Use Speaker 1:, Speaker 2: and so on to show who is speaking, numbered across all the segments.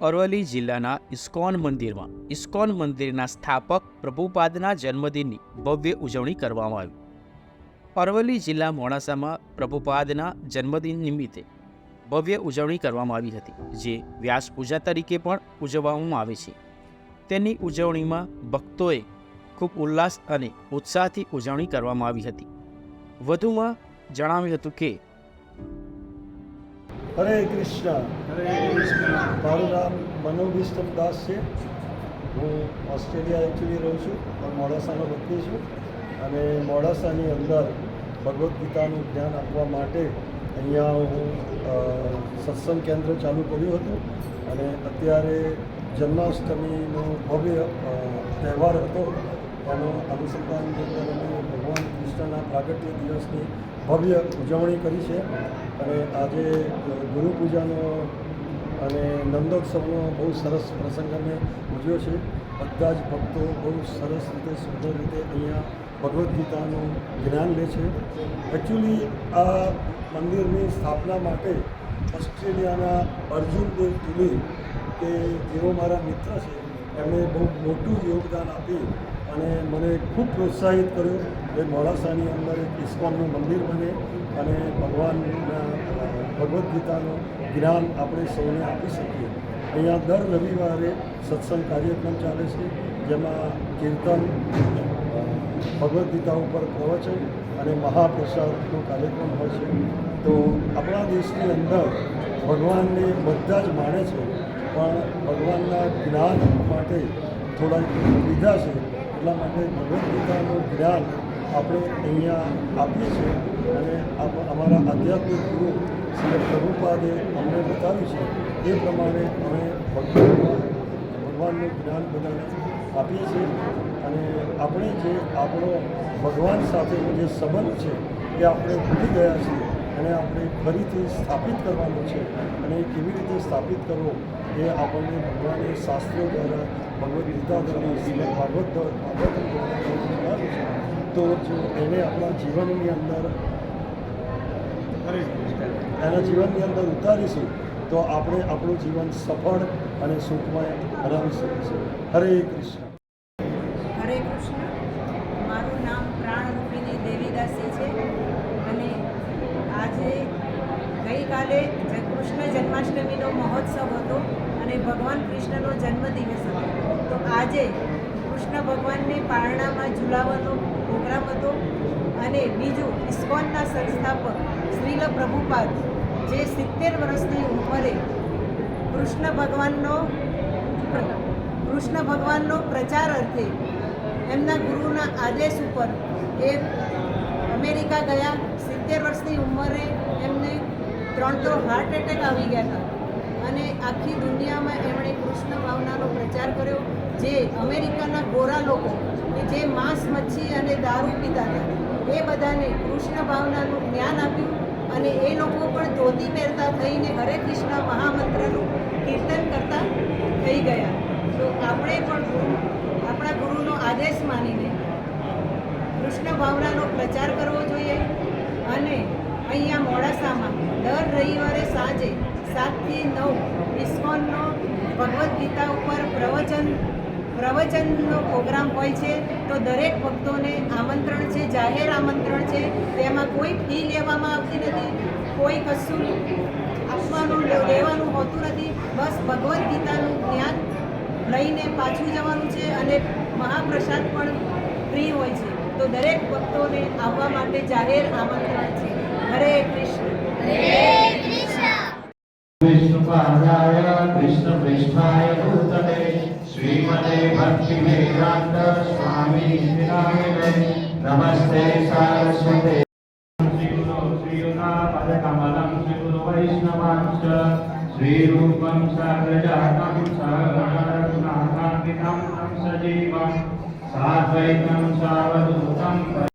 Speaker 1: અરવલ્લી જિલ્લાના ઇસ્કોન મંદિરમાં. ઇસ્કોન મંદિરના સ્થાપક પ્રભુપાદના જન્મદિનની ભવ્ય ઉજવણી કરવામાં આવી. અરવલ્લી જિલ્લા મોડાસામાં પ્રભુપાદના જન્મદિન નિમિત્તે ભવ્ય ઉજવણી કરવામાં આવી હતી, જે વ્યાસ પૂજા તરીકે પણ ઉજવવામાં આવે છે. તેની ઉજવણીમાં ભક્તોએ ખૂબ ઉલ્લાસ અને ઉત્સાહથી ઉજવણી કરવામાં આવી હતી. વધુમાં જણાવ્યું હતું કે
Speaker 2: હરે કૃષ્ણ. મારું નામ મનોભીષ્ટમ દાસ છે. હું ઓસ્ટ્રેલિયા એકચ્યુઅલી રહું છું પણ મોડાસાનો વતની છું અને મોડાસાની અંદર ભગવદ્ ગીતાનું જ્ઞાન આપવા માટે અહીંયા હું સત્સંગ કેન્દ્ર ચાલુ કર્યું હતું. અને અત્યારે જન્માષ્ટમીનો ભવ્ય તહેવાર હતો. એનો અનુસંધાન અંદર અમે ભગવાન કૃષ્ણના પ્રાગટ્ય દિવસની ભવ્ય ઉજવણી કરી છે. અને આજે ગુરુ પૂજાનો અને નંદોત્સવનો બહુ સરસ પ્રસંગ અમે ઉજવ્યો છે. બધા જ ભક્તો બહુ સરસ રીતે, સુંદર રીતે અહીંયા ભગવદ્ ગીતાનું જ્ઞાન લે છે. એકચ્યુઅલી આ મંદિરની સ્થાપના માટે ઓસ્ટ્રેલિયાના અર્જુનદેવ તુલી કે જેઓ મારા મિત્ર છે એમણે બહુ મોટું યોગદાન આપી અને મને ખૂબ પ્રોત્સાહિત કર્યો કે મોડાસાની અંદર એક ઇસ્કોનનું મંદિર બને અને ભગવાનના ભગવદ્ ગીતાનું જ્ઞાન આપણે સૌને આપી શકીએ. અહીંયા દર રવિવારે સત્સંગ કાર્યક્રમ ચાલે છે, જેમાં કીર્તન ભગવદ્ ગીતા ઉપર પ્રવચન અને મહાપ્રસાદનો કાર્યક્રમ હોય છે. તો આપણા દેશની અંદર ભગવાનને બધા જ માને છે, પણ ભગવાનના જ્ઞાન માટે થોડાક લીધા છે. એટલા માટે ભગવદ્ ગીતાનું જ્ઞાન આપણે અહીંયા આપીએ છીએ અને અમારા આધ્યાત્મિક ગુરુ શ્રી પ્રભુપાદે અમને બતાવ્યું છે એ પ્રમાણે અમે ભગવાન ભગવાનનું જ્ઞાન બધાને આપીએ છીએ અને આપણે જે આપણો ભગવાન સાથેનો જે સંબંધ છે એ આપણે ભૂલી ગયા છીએ અને આપણે ફરીથી સ્થાપિત કરવાનો છે અને કેવી રીતે સ્થાપિત કરવો એ આપણને ભગવાને શાસ્ત્રો દ્વારા, ભગવદ્ ગીતા દ્વારા શ્રીમદ ભાગવત ભાગવતમ દ્વારા તો જો એને આપણા જીવનની અંદર એના જીવનની અંદર ઉતારીશું, તો આપણે આપણું જીવન સફળ અને સુખમય બનાવી શકીશું. હરે કૃષ્ણ.
Speaker 3: હરે કૃષ્ણ. મારું નામ પ્રાણરૂપિણી દેવીદાસી છે. અને આજે ગઈકાલે કૃષ્ણ જન્માષ્ટમીનો મહોત્સવ હતો અને ભગવાન કૃષ્ણનો જન્મદિવસ હતો. તો આજે કૃષ્ણ ભગવાનને પારણામાં ઝુલાવવાનો પ્રોગ્રામ હતો અને બીજું ઇસ્કોનના સંસ્થાપક શ્રીલ પ્રભુપાદ જે સિત્તેર વર્ષની ઉંમરે કૃષ્ણ ભગવાનનો કૃષ્ણ ભગવાનનો પ્રચાર અર્થે એમના ગુરુના આદેશ ઉપર એ અમેરિકા ગયા. સિત્તેર વર્ષની ઉંમરે એમને ત્રણ તો હાર્ટ એટેક આવી ગયા હતા. અને આખી દુનિયામાં એમણે કૃષ્ણ ભાવનાનો પ્રચાર કર્યો, જે અમેરિકાના ગોરા લોકો કે જે માંસ, મચ્છી અને દારૂ પીતા હતા. એ બધાને કૃષ્ણ ભાવનાનું જ્ઞાન આપ્યું અને એ લોકો પણ ધોતી પહેરતા થઈને હરે કૃષ્ણ મહામંત્રનું કીર્તન કરતા થઈ ગયા. તો આપણે પણ ગુરુ, આપણા ગુરુનો આદેશ માનીને કૃષ્ણ ભાવનાનો પ્રચાર કરવો જોઈએ અને અહીંયા મોડાસામાં રવિવારે સાંજે સાતથી નવ ઇસ્કોનનો ભગવદ્ ગીતા ઉપર પ્રવચન, પ્રવચનનો પ્રોગ્રામ હોય છે, તો દરેક ભક્તોને આમંત્રણ છે, જાહેર આમંત્રણ છે, તેમાં કોઈ ફી લેવામાં આવતી નથી, કોઈ કશું આપવાનું લેવાનું હોતું નથી, બસ ભગવદ્ ગીતાનું જ્ઞાન લઈને પાછું જવાનું છે અને મહાપ્રસાદ પણ ફ્રી હોય છે. તો દરેક ભક્તોને આવવા માટે જાહેર આમંત્રણ છે હરે કૃષ્ણ
Speaker 4: विष्णुपादाय कृष्णपृष्ठाय भूतले श्रीमते भक्तिवेदान्त स्वामी विनायने नमस्ते सारस्वते श्रीगुरो श्रीयुतापदकमलं श्रीगुरु वैष्णवांश्च श्रीरूपं सर्वजातं सर्वगणरघुनाथान्वितं तं सजीवं साद्वैतं सावधूतं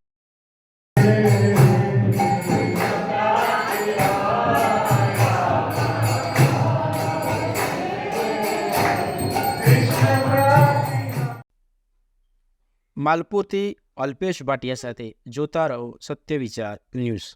Speaker 1: માલપુરથી અલ્પેશ ભાટિયા સાથે જોતા રહો સત્ય વિચાર ન્યૂઝ.